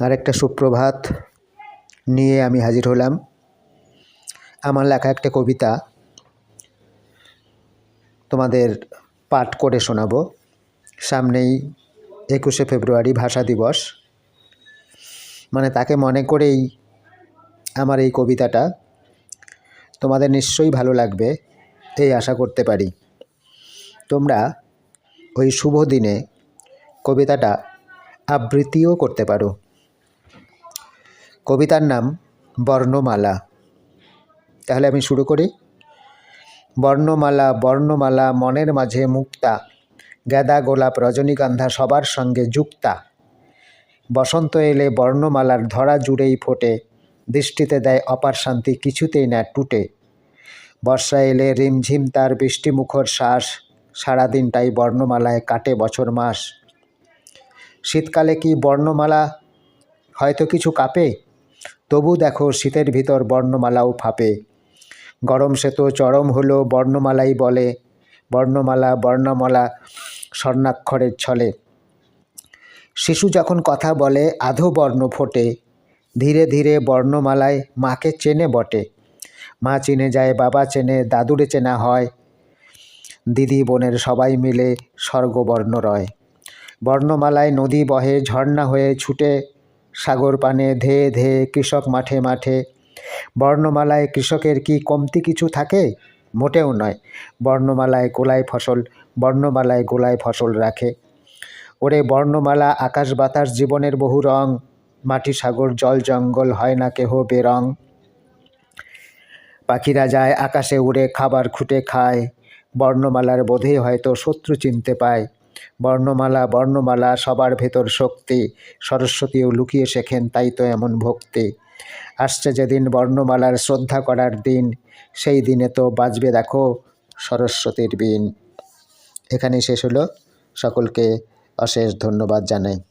আর একটা সুপ্রভাত নিয়ে আমি হাজির হলাম। আমার লেখা একটা কবিতা তোমাদের পাঠ করে শোনাব। সামনেই একুশে ফেব্রুয়ারি ভাষা দিবস। মানে তাকে মনে করেই আমার এই কবিতাটা। তোমাদের নিশ্চয়ই ভালো লাগবে, এই আশা করতে পারি। তোমরা ওই শুভ দিনে কবিতাটা আবৃত্তিও করতে পারো। কবিতার নাম বর্ণমালা। তাহলে আমি শুরু করি। বর্ণমালা বর্ণমালা, মনের মাঝে মুক্তা, গাঁদা, গোলাপ, রজনীগন্ধা সবার সঙ্গে যুক্তা। বসন্ত এলে বর্ণমালার ধরা জুড়েই ফোটে, দৃষ্টিতে দেয় অপার শান্তি কিছুতেই না টুটে। বর্ষা এলে রিমঝিম তার বৃষ্টিমুখর শ্বাস, সারাদিনটাই বর্ণমালায় কাটে বছর মাস। শীতকালে কি বর্ণমালা হয়তো কিছু কাঁপে? তবু দেখো শীতের ভিতর বর্ণমালাও ফাঁপে। গরম সে তো চরম হলো বর্ণমালাই বলে। বর্ণমালা বর্ণমালা স্বর্ণাক্ষরের ছলে। শিশু যখন কথা বলে, আধো বর্ণ ফোটে। ধীরে ধীরে বর্ণমালায় মাকে চেনে বটে। মা চিনে যায়, বাবা চেনে, দাদুরে চেনা হয়। দিদি, বোনের সবাই মিলে স্বর্গবর্ণ রয়। বর্ণমালায় নদী বহে, ঝর্ণা হয়ে ছুটে। সাগর পানে ধেয়ে ধেয়ে কৃষক মাঠে মাঠে। বর্ণমালায় কৃষকের কি কমতি কিছু থাকে? মোটেও নয়। বর্ণমালায় গোলায় ফসল, বর্ণমালায় গোলায় ফসল রাখে। ওরে বর্ণমালা, আকাশ বাতাস, জীবনের বহু রং। মাটি সাগর, জল, জঙ্গল, হয় না কেহ বেরং। পাখিরা যায় আকাশে উড়ে, খাবার খুঁটে খায়। বর্ণমালার বোধে হয়তো শত্রু চিনতে পায়। বর্ণমালা বর্ণমালা, সবার ভেতর শক্তি। সরস্বতীও লুকিয়ে শেখেন, তাই তো এমন ভক্তি। আসছে যেদিন বর্ণমালার শ্রদ্ধা করার দিন, সেই দিনে তো বাজবে দেখো সরস্বতীর বিন। এখানে শেষ হলো। সকলকে অশেষ ধন্যবাদ জানাই।